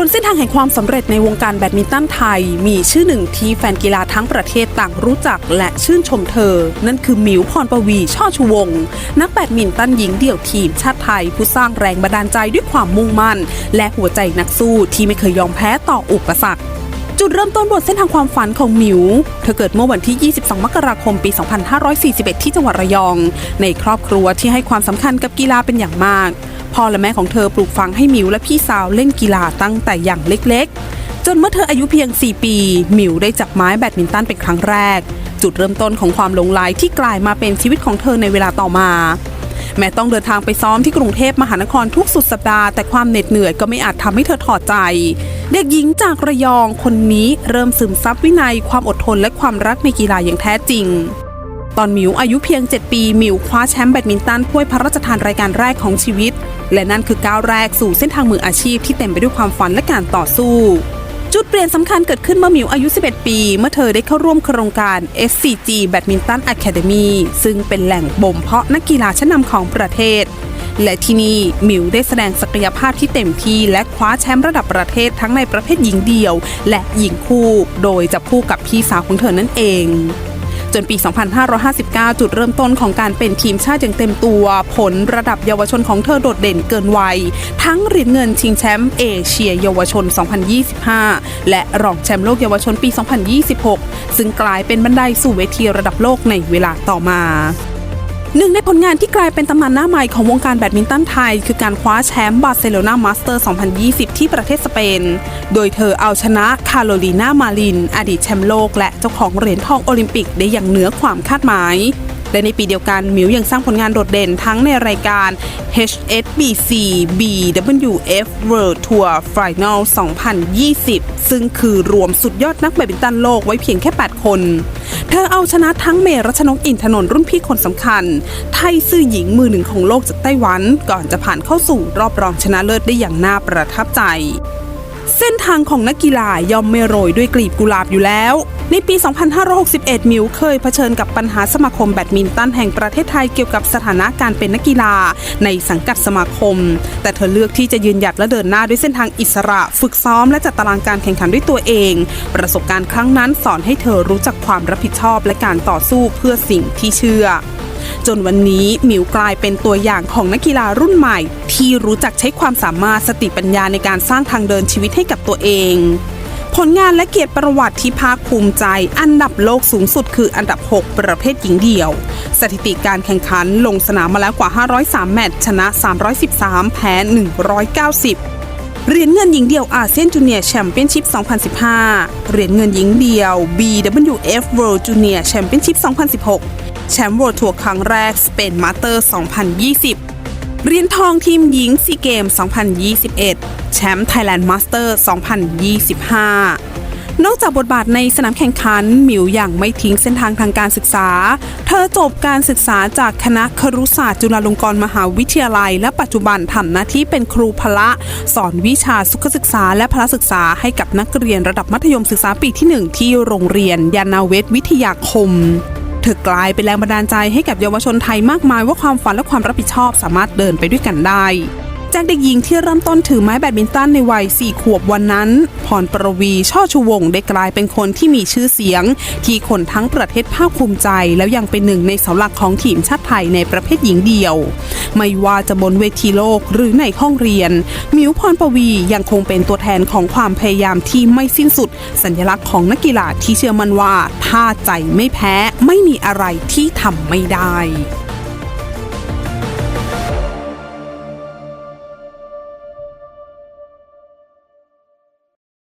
บนเส้นทางแห่งความสำเร็จในวงการแบดมินตันไทย มีชื่อหนึ่งที่แฟนกีฬาทั้งประเทศต่างรู้จักและชื่นชมเธอ นั่นคือหมิวพรปวีช่อชูวงศ์นักแบดมินตันหญิงเดี่ยวทีมชาติไทย ผู้สร้างแรงบันดาลใจด้วยความมุ่งมั่น และหัวใจนักสู้ที่ไม่เคยยอมแพ้ต่ออุปสรรคจุดเริ่มต้นบนเส้นทางความฝันของหมิว เธอเกิดเมื่อวันที่ 22 มกราคม ปี 2541 ที่จังหวัดระยอง ในครอบครัวที่ให้ความสำคัญกับกีฬาเป็นอย่างมาก พ่อและแม่ของเธอปลูกฝังให้หมิวและพี่สาวเล่นกีฬาตั้งแต่อย่างเล็กๆ จนเมื่อเธออายุเพียง 4 ปี หมิวได้จับไม้แบดมินตันเป็นครั้งแรก จุดเริ่มต้นของความหลงไหลที่กลายมาเป็นชีวิตของเธอในเวลาต่อมา แม้ต้องเดินทางไปซ้อมที่กรุงเทพมหานครทุกสุดสัปดาห์แต่ความเหน็ดเหนื่อยก็ไม่อาจทำให้เธอถอดใจ เด็กหญิงจากระยองคนนี้เริ่มซึมซับวินัยความอดทนและความรักในกีฬาอย่างแท้จริงตอนหมิวอายุเพียง 7 ปีหมิวคว้าแชมป์แบดมินตันถ้วยพระราชทานรายการแรกของชีวิต และนั่นคือก้าวแรกสู่เส้นทางมืออาชีพที่เต็มไปด้วยความฝันและการต่อสู้ จุดเปลี่ยนสำคัญเกิดขึ้นเมื่อหมิวอายุ 11 ปี เมื่อเธอได้เข้าร่วมโครงการ SCG Badminton Academy ซึ่งเป็นแหล่งบ่มเพาะนักกีฬาชั้นนำของประเทศ และที่นี่หมิวได้แสดงศักยภาพที่เต็มที่และคว้าแชมป์ระดับประเทศทั้งในประเภทหญิงเดี่ยว และหญิงคู่ โดยจับคู่กับพี่สาวของเธอนั่นเอง จนปี 2559 จุดเริ่มต้นของการเป็นทีมชาติอย่างเต็มตัว ผลระดับเยาวชนของเธอโดดเด่นเกินวัย ทั้งเหรียญเงินชิงแชมป์เอเชียเยาวชน 2025 และรองแชมป์โลกเยาวชนปี 2026 ซึ่งกลายเป็นบันไดสู่เวทีระดับโลกในเวลาต่อมา หนึ่งในผลงานที่กลายเป็นตำนานหน้าใหม่ของวงการแบดมินตันไทย คือการคว้าแชมป์บาร์เซโลนามาสเตอร์ 2020 ที่ประเทศสเปน โดยเธอเอาชนะคาโรลีนามาลิน อดีตแชมป์โลกและเจ้าของเหรียญทองโอลิมปิกได้อย่างเหนือความคาดหมาย และในปีเดียวกันมิวยังสร้างผลงานโดดเด่นทั้งในรายการ HSBC BWF World Tour Final 2020 ซึ่งคือรวมสุดยอดนักแบดมินตันโลกไว้เพียงแค่ 8 คน เธอเอาชนะทั้งเมรัชนกอินทนนท์รุ่นพี่คนสำคัญ ไทยซื่อหญิงมือหนึ่งของโลกจากไต้หวัน ก่อนจะผ่านเข้าสู่รอบรองชนะเลิศได้อย่างน่าประทับใจ เส้นทางของนักกีฬาย่อมไม่โรยด้วยกลีบกุหลาบอยู่แล้ว ในปี 2561 มิวเคยเผชิญกับปัญหาสมาคมแบดมินตันแห่งประเทศไทยเกี่ยวกับสถานะการเป็นนักกีฬาในสังกัดสมาคม แต่เธอเลือกที่จะยืนหยัดและเดินหน้าด้วยเส้นทางอิสระ ฝึกซ้อมและจัดตารางการแข่งขันด้วยตัวเอง ประสบการณ์ครั้งนั้นสอนให้เธอรู้จักความรับผิดชอบและการต่อสู้เพื่อสิ่งที่เชื่อจนวันนี้หมิวกลายเป็นตัวอย่างของนักกีฬารุ่นใหม่ ที่รู้จักใช้ความสามารถสติปัญญาในการสร้างทางเดินชีวิตให้กับตัวเอง ผลงานและเกียรติประวัติที่ภาคภูมิใจ อันดับโลกสูงสุดคืออันดับ 6 ประเภทหญิงเดี่ยว สถิติการแข่งขันลงสนามมาแล้วกว่า 503 แมตช์ชนะ 313 แพ้ 190เหรียญเงินหญิงเดี่ยวอาเซียนจูเนียร์แชมเปี้ยนชิพ 2015 เหรียญเงินหญิงเดี่ยว BWF World Junior Championship 2016 แชมป์ World Tour ครั้งแรก สเปนมาสเตอร์ 2020 เหรียญทองทีมหญิงซีเกม 2021 แชมป์ Thailand Master 2025 นอกจากบทบาทในสนามแข่งขัน หมิวอย่างไม่ทิ้งเส้นทางทางการศึกษา เธอจบการศึกษาจากคณะครุศาสตร์จุฬาลงกรณ์มหาวิทยาลัย และปัจจุบันทำหน้าที่เป็นครูพละ สอนวิชาสุขศึกษาและพละศึกษาให้กับนักเรียนระดับมัธยมศึกษาปีที่ 1 ที่โรงเรียนยานาเวศวิทยาคม ธอกลายเป็นแรงบันดาลใจให้กับเยาวชนไทยมากมายว่าความฝันและความรับผิดชอบสามารถเดินไปด้วยกันได้ จากเด็กหญิงที่เริ่มต้นถือไม้แบดมินตันในวัย 4 ขวบวันนั้น พรประวี ช่อชูวงได้กลายเป็นคนที่มีชื่อเสียง ที่คนทั้งประเทศภาคภูมิใจ แล้วยังเป็นหนึ่งในเสาหลักของทีมชาติไทยในประเภทหญิงเดี่ยว ไม่ว่าจะบนเวทีโลกหรือในห้องเรียน มิวพรประวียังคงเป็นตัวแทนของความพยายามที่ไม่สิ้นสุด สัญลักษณ์ของนักกีฬาที่เชื่อมั่นว่าถ้าใจไม่แพ้ไม่มีอะไรที่ทำไม่ได้